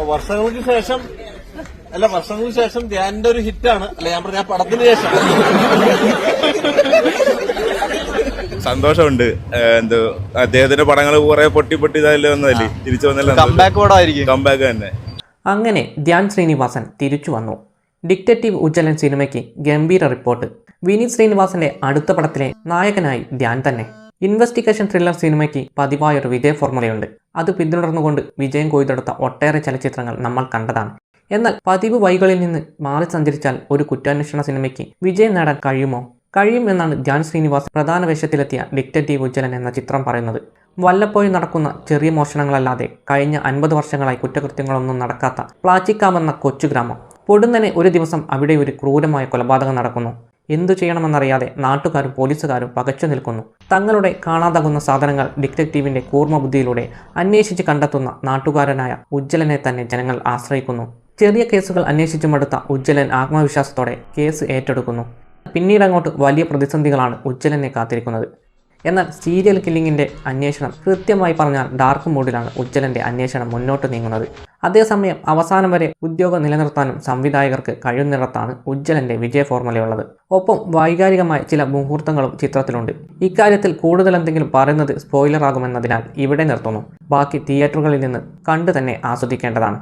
അപ്പൊ വർഷങ്ങൾക്ക് ശേഷം അല്ല വർഷങ്ങൾക്ക് ശേഷം ധ്യാനിന്റെ ഒരു ഹിറ്റാണ് അല്ല ഞാൻ പറഞ്ഞ പടത്തിന് ശേഷം. സന്തോഷമുണ്ട്. എന്തോ അദ്ദേഹത്തിന്റെ പടങ്ങൾ കുറെ പൊട്ടി പൊട്ടി ഇതായാലും വന്നതല്ലേ തിരിച്ചു വന്നല്ലോ കമ്പാക്ക് തന്നെ. അങ്ങനെ ധ്യാൻ ശ്രീനിവാസൻ തിരിച്ചു വന്നു. ഡിക്റ്റേറ്റീവ് ഉജ്ജലൻ സിനിമയ്ക്ക് ഗംഭീര റിപ്പോർട്ട്. വിനീത് ശ്രീനിവാസന്റെ അടുത്ത പടത്തിലെ നായകനായി ധ്യാൻ തന്നെ. ഇൻവെസ്റ്റിഗേഷൻ ത്രില്ലർ സിനിമയ്ക്ക് പതിവായൊരു വിജയ ഫോർമുലയുണ്ട്. അത് പിന്തുടർന്നുകൊണ്ട് വിജയം കൊയ്തെടുത്ത ഒട്ടേറെ ചലച്ചിത്രങ്ങൾ നമ്മൾ കണ്ടതാണ്. എന്നാൽ പതിവ് വൈകളിൽ നിന്ന് മാറി സഞ്ചരിച്ചാൽ ഒരു കുറ്റാന്വേഷണ സിനിമയ്ക്ക് വിജയം നേടാൻ കഴിയുമോ? കഴിയും എന്നാണ് ജാൻ ശ്രീനിവാസ് പ്രധാന വേഷത്തിലെത്തിയ ഡിക്റ്റേറ്റീവ് ഉജ്ജലൻ എന്ന ചിത്രം പറയുന്നത്. വല്ലപ്പോഴും നടക്കുന്ന ചെറിയ മോഷണങ്ങളല്ലാതെ കഴിഞ്ഞ അൻപത് വർഷങ്ങളായി കുറ്റകൃത്യങ്ങളൊന്നും നടക്കാത്ത പ്ലാച്ചിക്കാമെന്ന കൊച്ചു ഗ്രാമം. പൊടുന്നനെ ഒരു ദിവസം അവിടെ ഒരു ക്രൂരമായ കൊലപാതകം നടക്കുന്നു. എന്തു ചെയ്യണമെന്നറിയാതെ നാട്ടുകാരും പോലീസുകാരും പകച്ചു നിൽക്കുന്നു. തങ്ങളുടെ കാണാതാകുന്ന സാധനങ്ങൾ ഡിറ്റക്റ്റീവിന്റെ കൂർമ്മ ബുദ്ധിയിലൂടെ അന്വേഷിച്ച് കണ്ടെത്തുന്ന നാട്ടുകാരനായ ഉജ്ജ്വലനെ തന്നെ ജനങ്ങൾ ആശ്രയിക്കുന്നു. ചെറിയ കേസുകൾ അന്വേഷിച്ചു മടുത്ത ഉജ്ജലൻ ആത്മവിശ്വാസത്തോടെ കേസ് ഏറ്റെടുക്കുന്നു. പിന്നീട് അങ്ങോട്ട് വലിയ പ്രതിസന്ധികളാണ് ഉജ്ജ്വലനെ കാത്തിരിക്കുന്നത്. എന്നാൽ സീരിയൽ കില്ലിങ്ങിന്റെ അന്വേഷണം കൃത്യമായി പറഞ്ഞാൽ ഡാർക്ക് മൂഡിലാണ് ഉജ്ജ്വലന്റെ അന്വേഷണം മുന്നോട്ട് നീങ്ങുന്നത്. അതേസമയം അവസാനം വരെ ഉദ്യോഗം നിലനിർത്താനും സംവിധായകർക്ക് കഴിയുന്നിടത്താണ് ഉജ്ജ്വലന്റെ വിജയ ഫോർമുലയുള്ളത്. ഒപ്പം വൈകാരികമായ ചില മുഹൂർത്തങ്ങളും ചിത്രത്തിലുണ്ട്. ഇക്കാര്യത്തിൽ കൂടുതൽ എന്തെങ്കിലും പറയുന്നത് സ്പോയിലറാകുമെന്നതിനാൽ ഇവിടെ നിർത്തുന്നു. ബാക്കി തിയേറ്ററുകളിൽ നിന്ന് കണ്ടു തന്നെ ആസ്വദിക്കേണ്ടതാണ്.